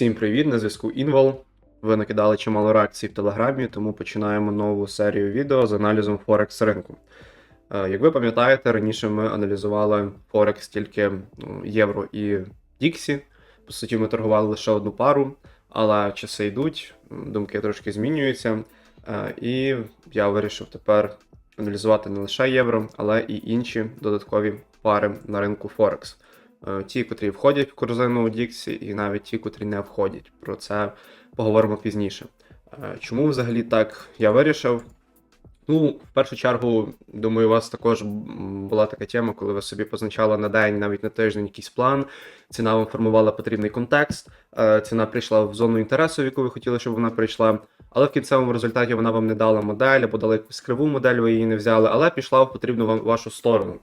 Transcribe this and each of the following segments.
Всім привіт, на зв'язку Інвол. Ви накидали чимало реакцій в Телеграмі, тому починаємо нову серію відео з аналізом Форекс ринку. Е, Як ви пам'ятаєте, раніше ми аналізували Форекс тільки ну, євро і Діксі. По суті, ми торгували лише одну пару, але часи йдуть, думки трошки змінюються. Е, І я вирішив тепер аналізувати не лише євро, але і інші додаткові пари на ринку Форекс. Е, Ті, котрі входять в корзину Діксі, і навіть ті, котрі не входять. Про це поговоримо пізніше. Е, Чому взагалі так я вирішив? Ну, в першу чергу, думаю, у вас також була така тема, коли ви собі позначали на день, навіть на тиждень якийсь план. Ціна вам формувала потрібний контекст. е, Ціна прийшла в зону інтересу, в яку ви хотіли, щоб вона прийшла. Але в кінцевому результаті вона вам не дала модель, або дала якусь криву модель, ви її не взяли, але пішла в потрібну вам вашу сторону.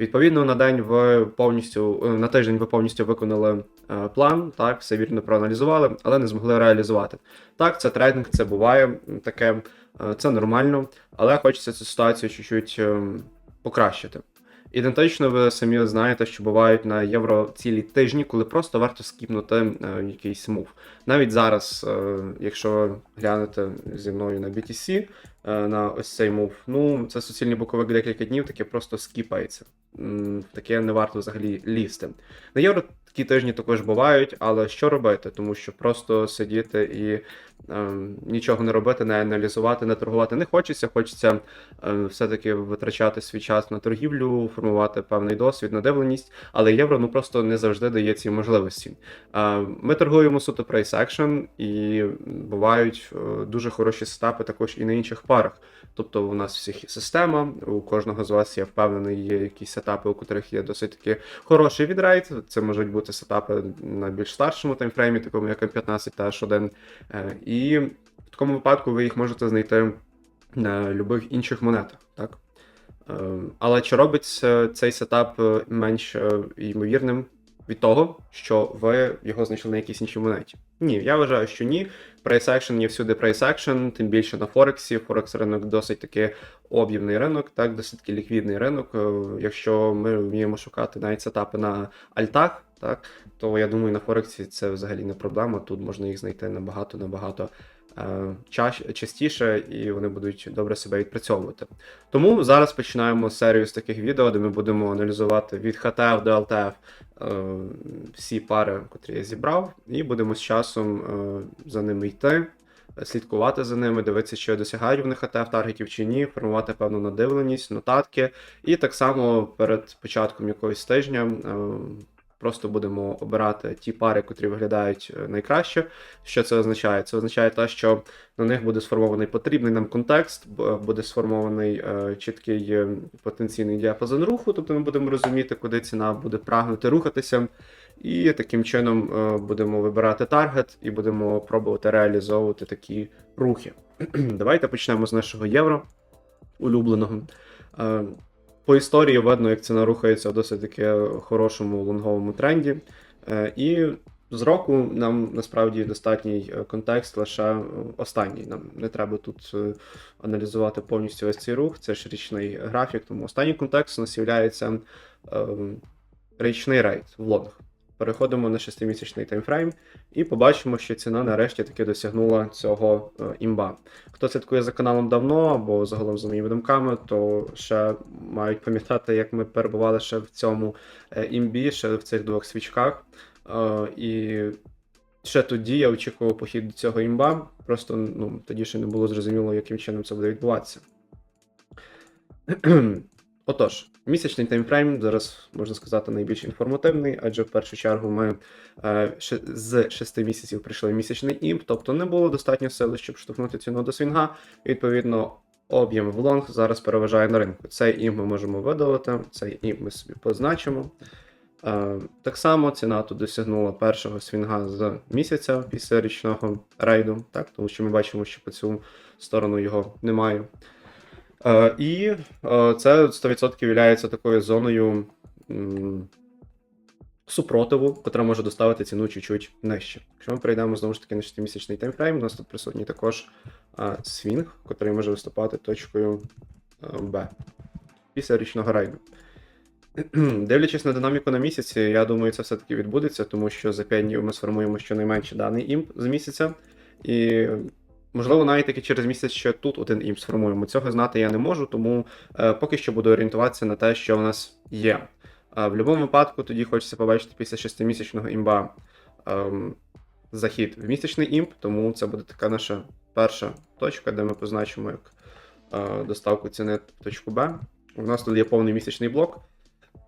Відповідно, на день ви повністю е, на тиждень ви повністю виконали е, план, так, все вірно проаналізували, але не змогли реалізувати. Так, це трейдинг, це буває таке, е, це нормально, але хочеться цю ситуацію чуть-чуть покращити. Ідентично, ви самі знаєте, що бувають на євро цілі тижні, коли просто варто скіпнути якийсь мув. Навіть зараз, якщо глянете зі мною на BTC, на ось цей мув, ну це суцільний боковик декілька днів, таке просто скіпається. Таке не варто взагалі лізти. На євро такі тижні також бувають, але що робити? Тому що просто сидіти і е, нічого не робити, не аналізувати, не торгувати не хочеться. Хочеться е, все-таки витрачати свій час на торгівлю, формувати певний досвід, надивленість, але євро ну просто не завжди дає ці можливості. Е, Ми торгуємо суто price action, і бувають е, дуже хороші сетапи також і на інших парах. Тобто у нас всіх система, у кожного з вас я впевнений, є якісь сетапи, у котрих є досить таки хороший відрейт. Це можуть бути сетапи на більш старшому таймфреймі, такому як М15 та H1. І в такому випадку ви їх можете знайти на любих інших монетах. Так? Е, Але чи робить цей сетап е, менш е, ймовірним від того, що ви його знайшли на якійсь іншій монеті? Ні, я вважаю, що ні. Action є всюди action, тим більше на Форексі. Форекс ринок досить таки об'ємний ринок, так, досить таки ліквідний ринок. Якщо ми вміємо шукати навіть сетапи на альтах, так, то я думаю, на Форексі це взагалі не проблема. Тут можна їх знайти набагато набагато е, ча- частіше, і вони будуть добре себе відпрацьовувати. Тому зараз починаємо серію з таких відео, де ми будемо аналізувати від HTF до LTF е, всі пари, котрі я зібрав, і будемо з часом е, за ними йти. Слідкувати за ними, дивитися, чи досягають вони ХТФ таргетів чи ні, формувати певну надивленість, нотатки. І так само перед початком якогось тижня просто будемо обирати ті пари, котрі виглядають е, найкраще. Що це означає? Це означає те, що на них буде сформований потрібний нам контекст, буде сформований е, чіткий е, потенційний діапазон руху, тобто ми будемо розуміти, куди ціна буде прагнути рухатися. І таким чином будемо вибирати таргет і будемо пробувати реалізовувати такі рухи. Давайте почнемо з нашого євро улюбленого. По історії видно, як ціна рухається в досить таки хорошому лонговому тренді. Е, І з року нам насправді достатній е, контекст лише е, останній. Нам не треба тут аналізувати повністю весь цей рух. Це ж річний графік, тому останній контекст у нас є річний рейд в лонг. Переходимо на 6-місячний таймфрейм і побачимо, що ціна нарешті таки досягнула цього е, імба. Хто слідкує за каналом давно або загалом за моїми думками, то ще мають пам'ятати, як ми перебували ще в цьому е, імбі, ще в цих двох свічках. Е, І ще тоді я очікував похід до цього імба. Просто ну, тоді ще не було зрозуміло, яким чином це буде відбуватися. Отож, місячний таймфрейм зараз можна сказати найбільш інформативний, адже в першу чергу ми е, з 6 місяців прийшли місячний імп, тобто не було достатньо сили, щоб штовхнути ціну до свінга. Відповідно, об'єм в лонг зараз переважає на ринку. Цей імп ми можемо видалити, цей імп ми собі позначимо. Е, так само ціна тут досягнула першого свінга з місяця після річного рейду, так, тому що ми бачимо, що по цю сторону його немає. Е, і е, це 100% є такою зоною супротиву, котра може доставити ціну чуть-чуть нижче. Якщо ми перейдемо знову ж таки на 6-місячний таймфрейм, у нас тут присутній також е, свінг, котрий може виступати точкою Б після річного рейду. Дивлячись на динаміку на місяці, я думаю, це все-таки відбудеться, тому що за 5 днів ми сформуємо щонайменше даний імп з місяця. І можливо, навіть таки через місяць ще тут один імп сформуємо. Цього знати я не можу, тому е, поки що буду орієнтуватися на те, що у нас є. А в будь-якому випадку тоді хочеться побачити після 6-місячного імба ем, захід в місячний імп, тому це буде така наша перша точка, де ми позначимо як е, доставку ціни в точку Б. У нас тут є повний місячний блок.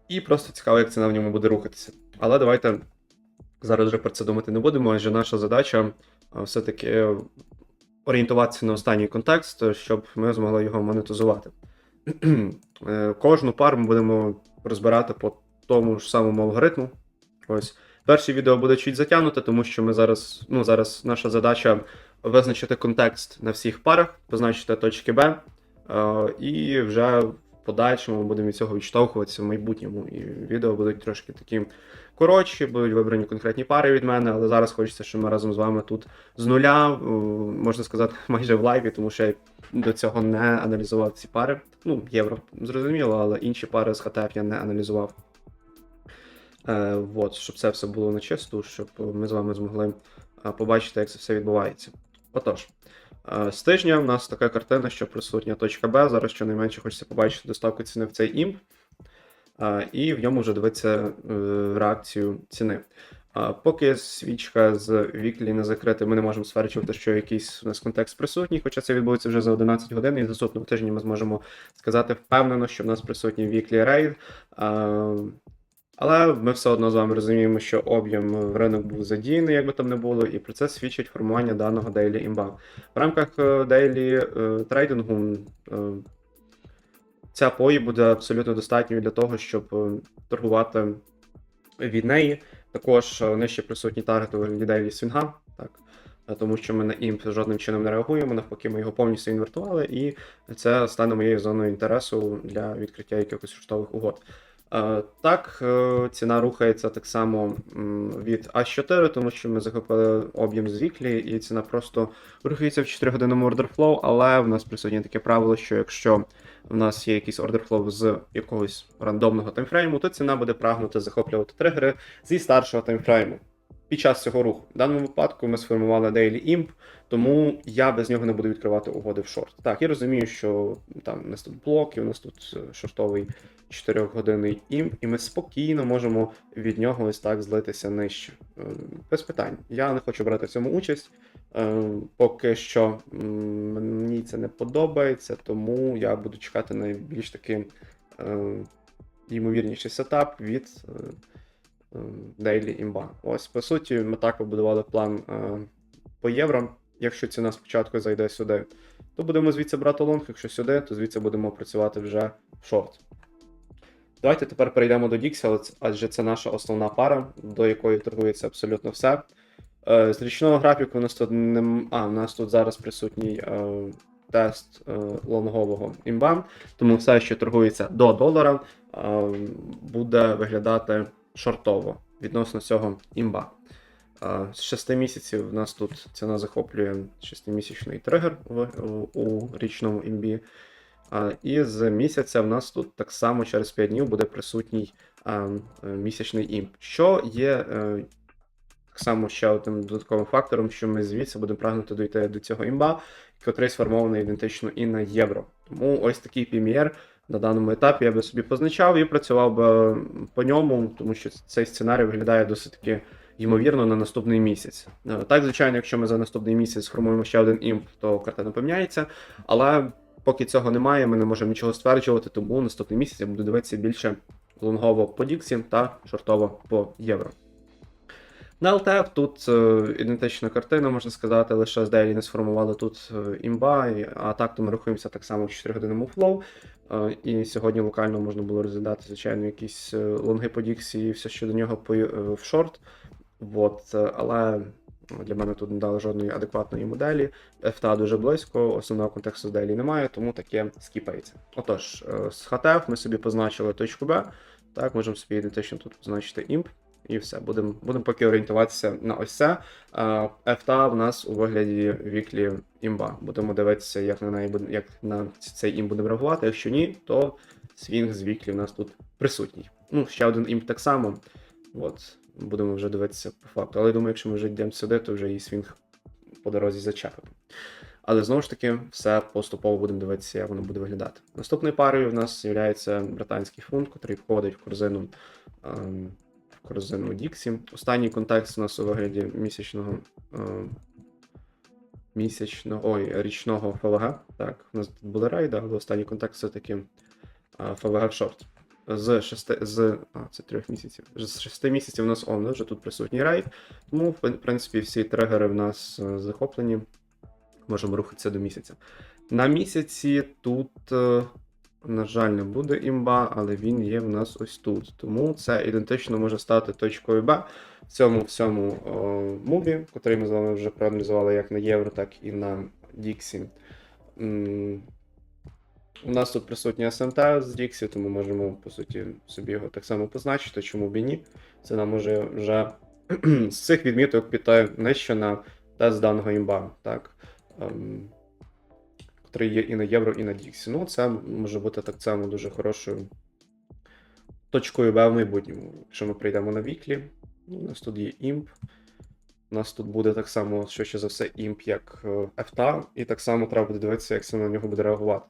І просто цікаво, як ціна в ньому буде рухатися. Але давайте зараз вже про це думати не будемо, адже наша задача все-таки орієнтуватися на останній контекст, щоб ми змогли його монетизувати. Е, Кожну пару ми будемо розбирати по тому ж самому алгоритму. Ось. Перше відео буде чуть затягнуте, тому що ми зараз, ну, зараз наша задача визначити контекст на всіх парах, позначити точки Б, е, і вже в подальшому ми будемо від цього відштовхуватися в майбутньому. І відео будуть трошки такі коротші, будуть вибрані конкретні пари від мене, але зараз хочеться, щоб ми разом з вами тут з нуля, е, можна сказати, майже в лайві, тому що я до цього не аналізував ці пари. Ну, євро, зрозуміло, але інші пари з ХТФ я не аналізував. Е, от, щоб це все було на чисту, щоб ми з вами змогли е, побачити, як це все відбувається. Отож, е, з тижня в нас така картина, що присутня точка Б. Зараз щонайменше хочеться побачити доставку ціни в цей імп, і в ньому вже дивитися е, реакцію ціни. Поки свічка з віклі не закрита, ми не можемо стверджувати, що якийсь у нас контекст присутній, хоча це відбудеться вже за 11 годин, і наступного тижня ми зможемо сказати впевнено, що в нас присутній віклі рейд. Але ми все одно з вами розуміємо, що об'єм в ринок був задіяний, як би там не було, і про це свідчить формування даного Daily імба. В рамках Daily е, трейдингу е, ця пої буде абсолютно достатньою для того, щоб е, торгувати від неї. Також вони нижче присутні таргет у вигляді свінга, так. Е, Тому що ми на імп жодним чином не реагуємо, навпаки, ми його повністю інвертували, і це стане моєю зоною інтересу для відкриття якихось шортових угод. Е, Так, е, ціна рухається так само від А4, тому що ми захопили об'єм з віклі, і ціна просто рухається в 4 годинному ордерфлоу, але в нас присутнє таке правило, що якщо в нас є якийсь ордерфлоу з якогось рандомного таймфрейму, то ціна буде прагнути захоплювати тригери зі старшого таймфрейму. Під час цього руху. В даному випадку ми сформували Daily Imp, тому я без нього не буду відкривати угоди в шорт. Так, я розумію, що там у нас тут блоки, у нас тут е, шортовий 4-годинний імп, і ми спокійно можемо від нього ось так злитися нижче. Е, Без питань. Я не хочу брати в цьому участь. Е, Поки що мені це не подобається, тому я буду чекати найбільш таки ймовірніший сетап від е, е, Daily Imba. Ось, по суті, ми так побудували план е, по євро. Якщо ціна спочатку зайде сюди, то будемо звідси брати лонг, якщо сюди, то звідси будемо працювати вже в шорт. Давайте тепер перейдемо до Dixie, адже це наша основна пара, до якої торгується абсолютно все. Е, З річного графіку у нас тут не... а, у нас тут зараз присутній е, тест лонгового імба, тому все, що торгується до долара, буде виглядати шортово відносно цього імба. З 6 місяців у нас тут ціна захоплює 6-місячний тригер в, у, у річному імбі. І з місяця в нас тут так само через 5 днів буде присутній місячний імп, що є е, так само ще одним додатковим фактором, що ми звідси будемо прагнути дійти до цього імба, який сформований ідентично і на євро. Тому ось такий PMR на даному етапі я би собі позначав і працював би по ньому, тому що цей сценарій виглядає досить таки ймовірно на наступний місяць. Е, Так, звичайно, якщо ми за наступний місяць сформуємо ще один імп, то картина поміняється, але поки цього немає, ми не можемо нічого стверджувати, тому наступний місяць я буду дивитися більше лонгово по Діксі та шортово по євро. На LTF тут е, ідентична картина, можна сказати, лише з Daily не сформували тут е, імба, а так то ми рухаємося так само в 4 годинному флоу. Е, і сьогодні локально можна було розглядати, звичайно, якісь лонги по Діксі і все щодо нього по, е, в шорт. Вот, е, але для мене тут не дали жодної адекватної моделі. FTA дуже близько, основного контексту з Daily немає, тому таке скіпається. Отож, з HTF ми собі позначили точку Б. Так, можемо собі ідентично тут позначити імп. І все, будемо будем поки орієнтуватися на ось це. А, FTA в нас у вигляді віклі імба. Будемо дивитися, як на неї буде, як на цей імп будемо реагувати. Якщо ні, то свінг з віклі у нас тут присутній. Ну, ще один імп так само. От, будемо вже дивитися по факту. Але думаю, якщо ми вже йдемо сюди, то вже і свінг по дорозі зачепимо. Але знову ж таки, все поступово будемо дивитися, як воно буде виглядати. Наступною парою в нас є британський фунт, який входить в корзину, ем, корзину Dixie. Останній контекст у нас у вигляді місячного. ем, Місячного, ой, річного ФВГ. Так, у нас тут були рейди, але останній контекст все-таки ФВГ шорт. З 6, з, а, це трьох місяців. З 6 місяців у нас он, вже тут присутній рейд. Тому, в принципі, всі тригери в нас е, захоплені. Можемо рухатися до місяця. На місяці тут, е, на жаль, не буде імба, але він є в нас ось тут. Тому це ідентично може стати точкою Б в цьому всьому о, муві, ми з вами вже проаналізували як на євро, так і на Діксі. У нас тут присутня СМТ з Діксі, тому можемо, по суті, собі його так само позначити, чому б і ні. Це нам може вже з цих відміток піти нижче на тест даного імба, так. Котрий є і на євро, і на Діксі. Ну, це може бути так само дуже хорошою точкою Б в майбутньому. Якщо ми прийдемо на віклі, ну, у нас тут є імп. У нас тут буде так само, що ще за все, імп, як FTA, ефта, і так само треба буде дивитися, як це на нього буде реагувати.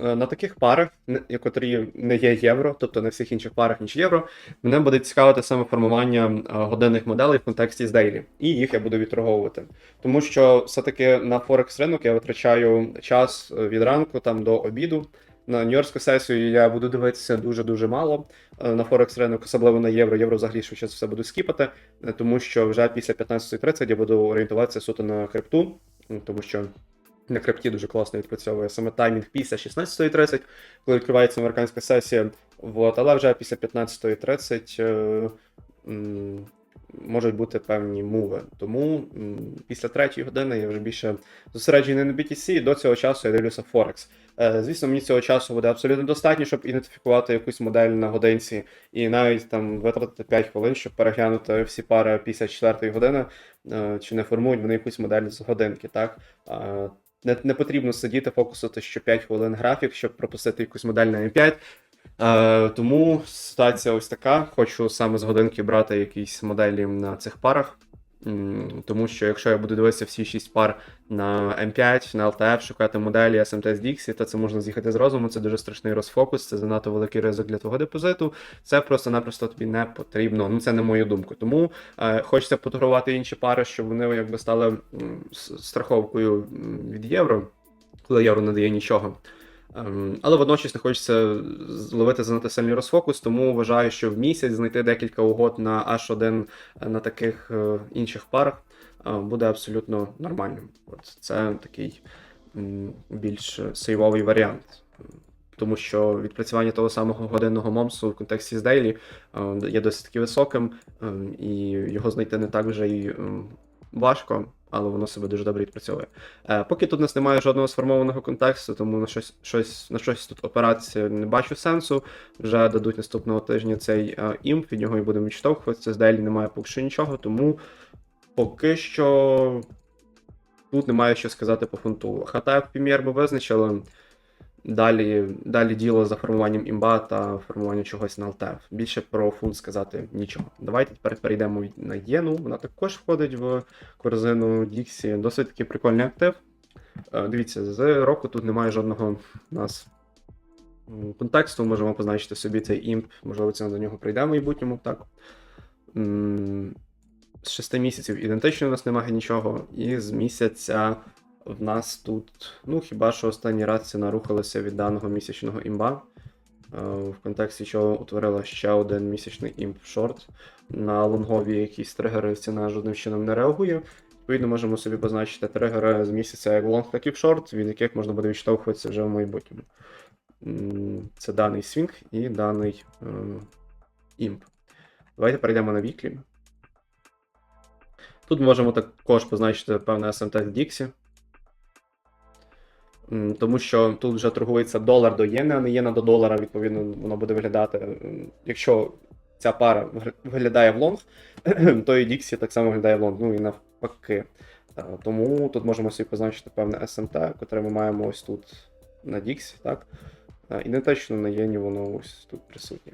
Е, На таких парах, котрі не є євро, тобто на всіх інших парах, ніж євро, мене буде цікавити саме формування е, годинних моделей в контексті з Daily, і їх я буду відторговувати. Тому що все-таки на Форекс ринок я витрачаю час е, від ранку там до обіду. На нью-йоркську сесію я буду дивитися дуже-дуже мало. На Форекс ринок, особливо на євро. Євро взагалі швидше все буду скіпати, тому що вже після 15.30 я буду орієнтуватися суто на крипту, тому що на крипті дуже класно відпрацьовує саме таймінг після 16.30, коли відкривається американська сесія. Вот, але вже після 15.30 е, можуть бути певні муви. Тому після третьої години я вже більше зосереджений на BTC, і до цього часу я дивлюся Форекс. Е, Звісно, мені цього часу буде абсолютно достатньо, щоб ідентифікувати якусь модель на годинці, і навіть там витратити 5 хвилин, щоб переглянути всі пари після 4 години, е, чи не формують вони якусь модель з годинки, так? Не, не потрібно сидіти, фокусити що 5 хвилин графік, щоб пропустити якусь модель на М5. Е, тому ситуація ось така. Хочу саме з годинки брати якісь моделі на цих парах. Тому що якщо я буду дивитися всі 6 пар на М5, на LTF, шукати моделі SMT з Dixie, то це можна з'їхати з розуму, це дуже страшний розфокус, це занадто великий ризик для твого депозиту. Це просто-напросто тобі не потрібно. Ну це не мою думку. Тому е, хочеться фотографувати інші пари, щоб вони якби стали страховкою від євро, коли євро не дає нічого. Ем, Але водночас не хочеться зловити занадто сильний розфокус, тому вважаю, що в місяць знайти декілька угод на H1 на таких е, інших парах е, буде абсолютно нормальним. От це такий більш сейвовий варіант. Тому що відпрацювання того самого годинного момсу в контексті з е, є досить таки високим, е, і його знайти не так вже і ем, важко, але воно себе дуже добре відпрацьовує. Е, Поки тут у нас немає жодного сформованого контексту, тому на щось, щось, на щось тут операція не бачу сенсу. Вже дадуть наступного тижня цей е, імп, від нього і будемо відштовхуватися. З Daily немає поки що нічого, тому поки що тут немає що сказати по фунту. ХТФ прем'єр ми визначили. Далі, далі діло за формуванням імба та формуванням чогось на LTF. Більше про фунт сказати нічого. Давайте тепер перейдемо на єну. Вона також входить в корзину Dixie. Досить таки прикольний актив. Е, Дивіться, з року тут немає жодного у нас контексту. Можемо позначити собі цей імп. Можливо, це до нього прийде в майбутньому. Так. З 6 місяців ідентично у нас немає нічого. І з місяця в нас тут, ну хіба що останній раз ціна рухалася від даного місячного імба. е, В контексті чого утворила ще один місячний імп шорт. На лонгові якісь тригери ціна жодним чином не реагує. Відповідно, можемо собі позначити тригери з місяця як в лонг, так і в шорт, від яких можна буде відштовхуватися вже в майбутньому. Це даний свінг і даний е, імп. Давайте перейдемо на віклі. Тут можемо також позначити певне SMT Dixie. Тому що тут вже торгується долар до єни, а не єна до долара, відповідно, воно буде виглядати. Якщо ця пара виглядає в лонг, то і Dixie так само виглядає в лонг, ну і навпаки. Е, Тому тут можемо собі позначити певне SMT, котре ми маємо ось тут на Dix, так? Е, Ідентично на Єні воно ось тут присутнє.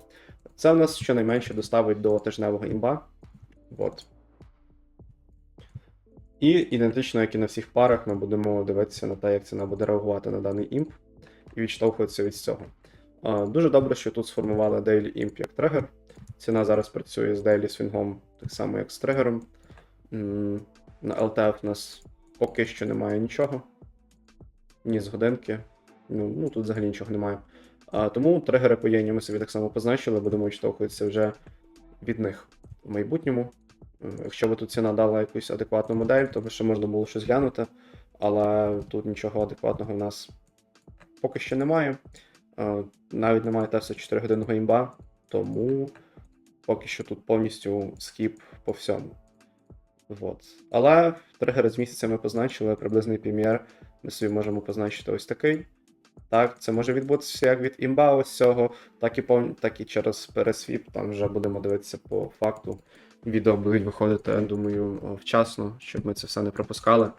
Це в нас щонайменше доставить до тижневого імба. От. І ідентично, як і на всіх парах, ми будемо дивитися на те, як ціна буде реагувати на даний імп, і відштовхуватися від цього. Дуже добре, що тут сформували Daily Imp як тригер. Ціна зараз працює з Daily Swing так само, як з тригером. На LTF у нас поки що немає нічого. Ні з годинки. Ну, ну тут взагалі нічого немає. А, тому тригери по єні ми собі так само позначили, будемо відштовхуватися вже від них в майбутньому. Якщо би тут ціна дала якусь адекватну модель, то ще можна було щось глянути, але тут нічого адекватного в нас поки що немає. Е, Навіть немає теста 4 годинного імба, тому поки що тут повністю скіп по всьому. Вот. Але тригери з місяця ми позначили, приблизний PMR ми собі можемо позначити ось такий. Так, це може відбутися як від імба ось цього, так і пов... так і через пересвіп. Там вже будемо дивитися по факту. Відео будуть виходити, я думаю, вчасно, щоб ми це все не пропускали.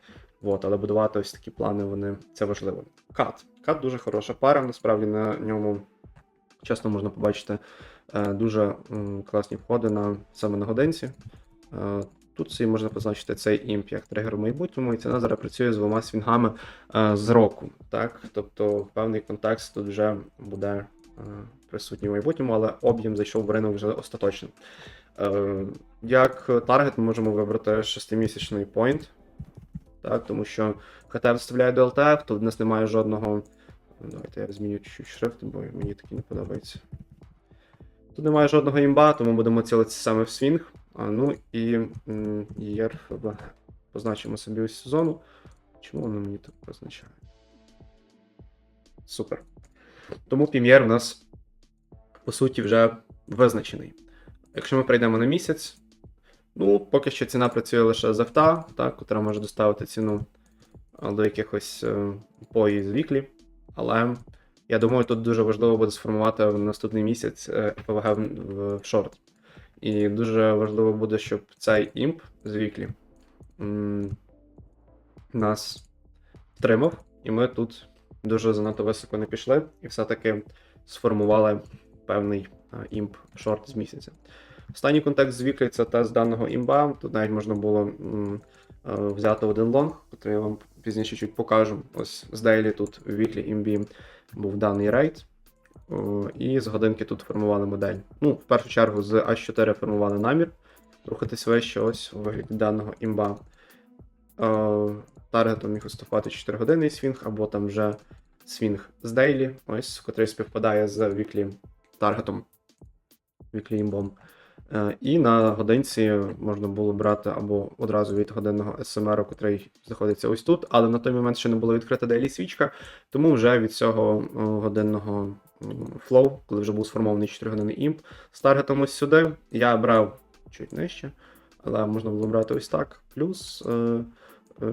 От, але будувати ось такі плани, вони це важливо. Кат. Кат дуже хороша пара, насправді на ньому часто можна побачити е, дуже класні входи на саме на годинці. Е, Тут собі можна позначити цей імп як тригер в майбутньому, і ціна зараз працює з двома свінгами е, з року. Так? Тобто певний контекст тут вже буде присутній в майбутньому, але об'єм зайшов в ринок вже остаточно. Е, Як таргет ми можемо вибрати 6-місячний point, так? тому що ХТ вставляє до LTF, тут в нас немає жодного. Давайте я зміню чуть-чуть шрифт, бо мені такий не подобається. Тут немає жодного імба, тому будемо цілитися саме в свінг. А, ну і ЄРФБ. Позначимо собі ось зону. Чому воно мені так позначає? Супер. Тому прем'єр у нас, по суті, вже визначений. Якщо ми прийдемо на місяць, ну, поки що ціна працює лише з авто, так, котра може доставити ціну до якихось е, пої з віклі. Але я думаю, тут дуже важливо буде сформувати в наступний місяць е, ПВГ в шорт. І дуже важливо буде, щоб цей імп з віклі нас втримав, і ми тут дуже занадто високо не пішли, і все-таки сформували певний імп шорт з місяця. Останній контекст з віклі це тест даного імба. Тут навіть можна було е, взяти один лонг, який я вам пізніше чуть покажу. Ось з Дейлі тут в віклі імбі був даний рейд. І з годинки тут формували модель. Ну, в першу чергу з А4 формували намір рухатись вище ось у вигляді даного імба. Е, Таргетом міг виступати 4 годинний свінг, або там вже свінг з Дейлі, ось, котрий співпадає з віклі таргетом, віклі імбом. Е, І на годинці можна було брати або одразу від годинного СМР, котрий знаходиться ось тут, але на той момент ще не була відкрита Daily свічка, тому вже від цього годинного флоу, коли вже був сформований 4 години імп, з таргетом ось сюди. Я брав чуть нижче, але можна було брати ось так. Плюс е, е,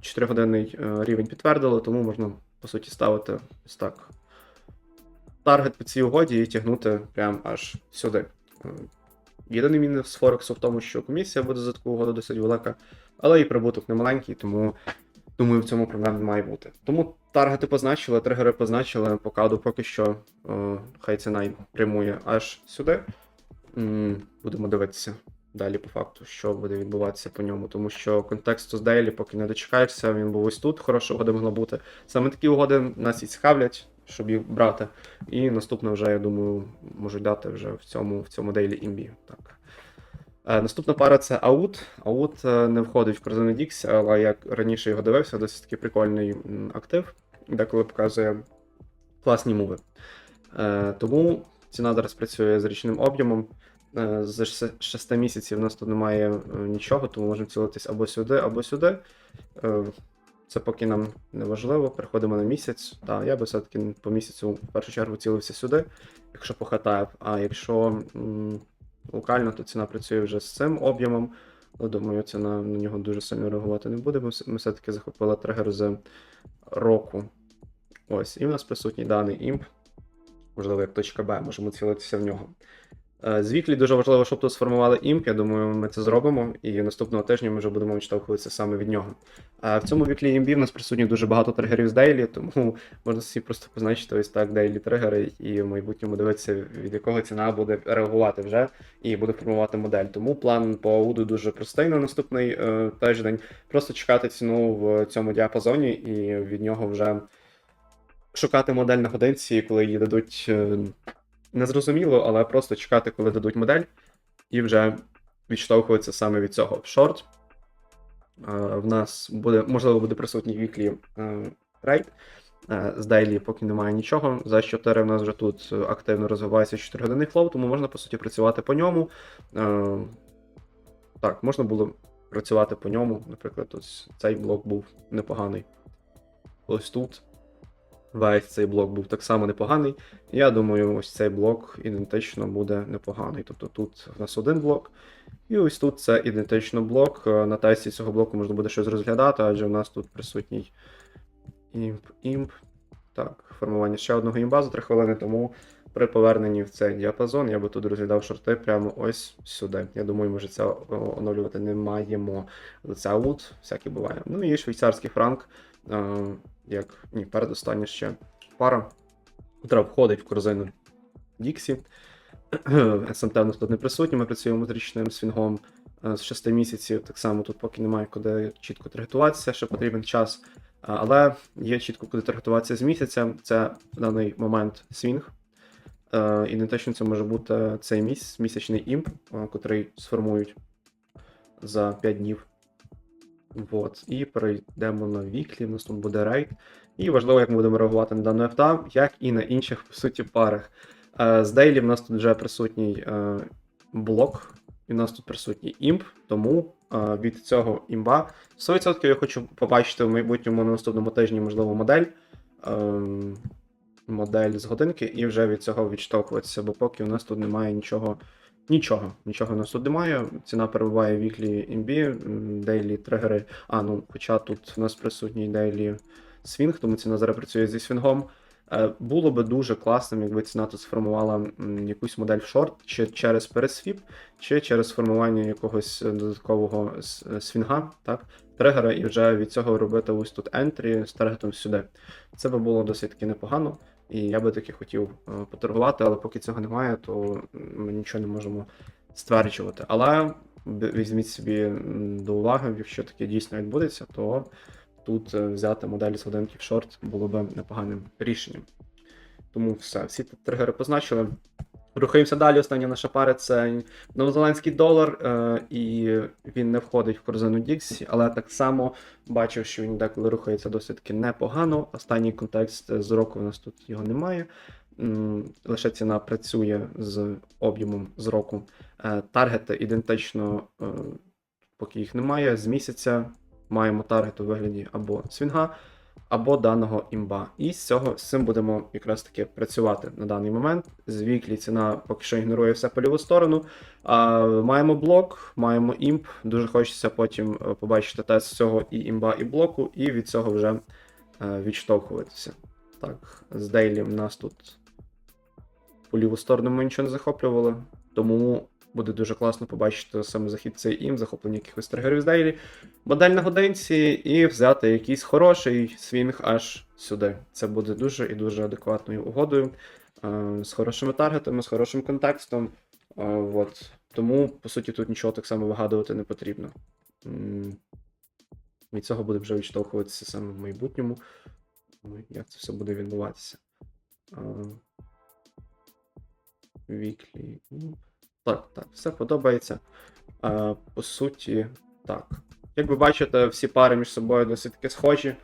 4-годинний е, рівень підтвердили, тому можна, по суті, ставити ось так. Таргет по цій угоді і тягнути прямо аж сюди. Е, Єдиний мінус Форексу в тому, що комісія буде за таку угоду досить велика, але і прибуток не маленький, тому думаю, в цьому проблем не має бути. Тому таргети позначили, тригери позначили, по каду поки що о, хай ціна прямує аж сюди. Будемо дивитися далі по факту, що буде відбуватися по ньому, тому що контексту з Дейлі, поки не дочекаєшся, він був ось тут, хороша угода могла бути. Саме такі угоди нас і цікавлять, щоб їх брати. І наступне вже, я думаю, можуть дати вже в цьому в цьому Daily імбі. Так. Е, Наступна пара це Аут. Аут е, не входить в корзину Dix, але як раніше його дивився, досить таки прикольний актив, деколи показує класні мови. Е, Тому ціна зараз працює з річним об'ємом. Е, За 6 місяців у нас тут немає е, нічого, тому можемо цілитись або сюди, або сюди. Це поки нам не важливо. Переходимо на місяць. Так, я би все-таки по місяцю в першу чергу цілився сюди, якщо по ХТФ. А якщо м, локально, то ціна працює вже з цим об'ємом. Але думаю, ціна на нього дуже сильно реагувати не буде. Ми, ми все-таки захопили тригер з року. Ось, і в нас присутній даний імп. Можливо, як точка Б, можемо цілитися в нього. Е, З віклі дуже важливо, щоб тут сформували імп. Я думаю, ми це зробимо, і наступного тижня ми вже будемо відштовхуватися саме від нього. А в цьому віклі імбі в нас присутні дуже багато тригерів з Дейлі, тому можна собі просто позначити ось так Дейлі тригери, і в майбутньому дивитися, від якого ціна буде реагувати вже і буде формувати модель. Тому план по ауду дуже простий на наступний е, тиждень. Просто чекати ціну в цьому діапазоні і від нього вже шукати модель на годинці, коли її дадуть е, незрозуміло, але просто чекати, коли дадуть модель, і вже відштовхуватися саме від цього. Шорт е, в нас буде, можливо, буде присутній віклі рейд. Е, З Daily поки немає нічого. За 4 в нас вже тут активно розвивається 4 годинний флоу, тому можна по суті працювати по ньому. Е, Так, можна було працювати по ньому. Наприклад, ось цей блок був непоганий. Ось тут. Весь цей блок був так само непоганий. Я думаю, ось цей блок ідентично буде непоганий. Тобто тут в нас один блок, і ось тут це ідентично блок. Е, На тесті цього блоку можна буде щось розглядати, адже в нас тут присутній імп, імп. Так, формування ще одного імба за 3 хвилини, тому при поверненні в цей діапазон я би тут розглядав шорти прямо ось сюди. Я думаю, ми вже це оновлювати не маємо. Це аут, всяке буває. Ну і швейцарський франк, е, як ні, передостання ще пара, яка входить в корзину Діксі. СМТ у нас тут не присутні, ми працюємо з річним свінгом е, з 6 місяців. Так само тут поки немає куди чітко таргетуватися, ще потрібен час. Але є чітко куди таргетуватися з місяця. Це в даний момент свінг. Е, Ідентично це може бути цей місяць, місячний імп, е, котрий сформують за 5 днів. Вот. І перейдемо на віклі, у нас тут буде рейд. І важливо, як ми будемо реагувати на дану ефта, як і на інших, по суті, парах. Е, З Дейлі в нас тут вже присутній е, блок, і в нас тут присутній імп, тому е, від цього імба 100% я хочу побачити в майбутньому на наступному тижні, можливо, модель. ем, Модель з годинки, і вже від цього відштовхуватися, бо поки у нас тут немає нічого. Нічого, нічого у нас тут немає. Ціна перебуває в віклі імбі, дейлі тригери. А, ну, хоча тут у нас присутній дейлі свінг, тому ціна зараз працює зі свінгом. Е, Було би дуже класним, якби ціна тут сформувала якусь модель в шорт, чи через пересвіп, чи через формування якогось е, додаткового е, свінга, так, тригера, і вже від цього робити ось тут ентрі з таргетом сюди. Це би було досить таки непогано, і я би таки хотів е, поторгувати, але поки цього немає, то ми нічого не можемо стверджувати. Але візьміть собі до уваги, якщо таке дійсно відбудеться, то тут е, взяти модель з шорт було б непоганим рішенням. Тому все, всі тригери позначили. Рухаємося далі. Остання наша пара це новозеландський долар, е, і він не входить в корзину Dixie, але так само бачив, що він деколи рухається досить таки непогано. Останній контекст з року у нас тут його немає. Лише ціна працює з об'ємом з року. Е, Таргети ідентично, е, поки їх немає. З місяця маємо таргет у вигляді або свінга, або даного імба. І з цього з цим будемо якраз таки працювати на даний момент. З ціна поки що ігнорує все по ліву сторону. А, маємо блок, маємо імп. Дуже хочеться потім е, побачити тест цього і імба, і блоку, і від цього вже е, відштовхуватися. Так, з Дейлі в нас тут по ліву сторону ми нічого не захоплювали, тому буде дуже класно побачити саме захід цей ім, захоплення якихось тригерів з Дейлі, модель на годинці і взяти якийсь хороший свінг аж сюди. Це буде дуже і дуже адекватною угодою, е, з хорошими таргетами, з хорошим контекстом. Е, от. Тому, по суті, тут нічого так само вигадувати не потрібно. Від цього буде вже відштовхуватися саме в майбутньому. Ну, Як це все буде відбуватися. Е, Віклі. Так, так, все подобається. Е, По суті, так. Як ви бачите, всі пари між собою досить таки схожі, е,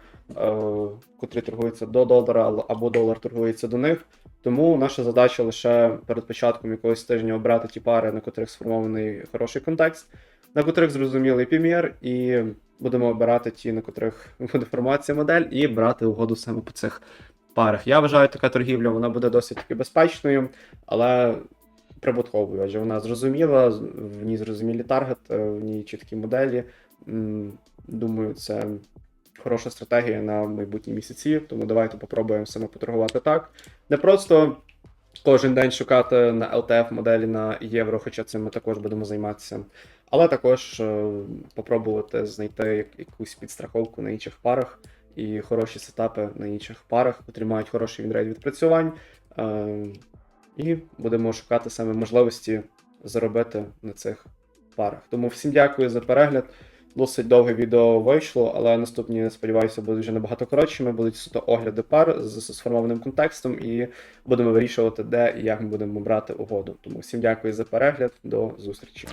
котрі торгуються до долара або долар торгується до них. Тому наша задача лише перед початком якогось тижня обрати ті пари, на котрих сформований хороший контекст, на котрих зрозумілий PMR, і будемо обирати ті, на котрих буде формація модель, і брати угоду саме по цих парах. Я вважаю, така торгівля вона буде досить таки безпечною, але прибутковою, адже вона зрозуміла, в ній зрозумілі таргет, е, в ній чіткі моделі. Думаю, це хороша стратегія на майбутні місяці, тому давайте попробуємо саме поторгувати так. Не просто кожен день шукати на LTF моделі на євро, хоча цим ми також будемо займатися. Але також е, попробувати знайти як- якусь підстраховку на інших парах і хороші сетапи на інших парах, котрі хороший відрейд відпрацювань. І будемо шукати саме можливості заробити на цих парах. Тому всім дякую за перегляд. Досить довге відео вийшло, але наступні, сподіваюся, будуть вже набагато коротшими. Будуть суто огляди пар з сформованим контекстом, і будемо вирішувати, де і як ми будемо брати угоду. Тому всім дякую за перегляд. До зустрічі.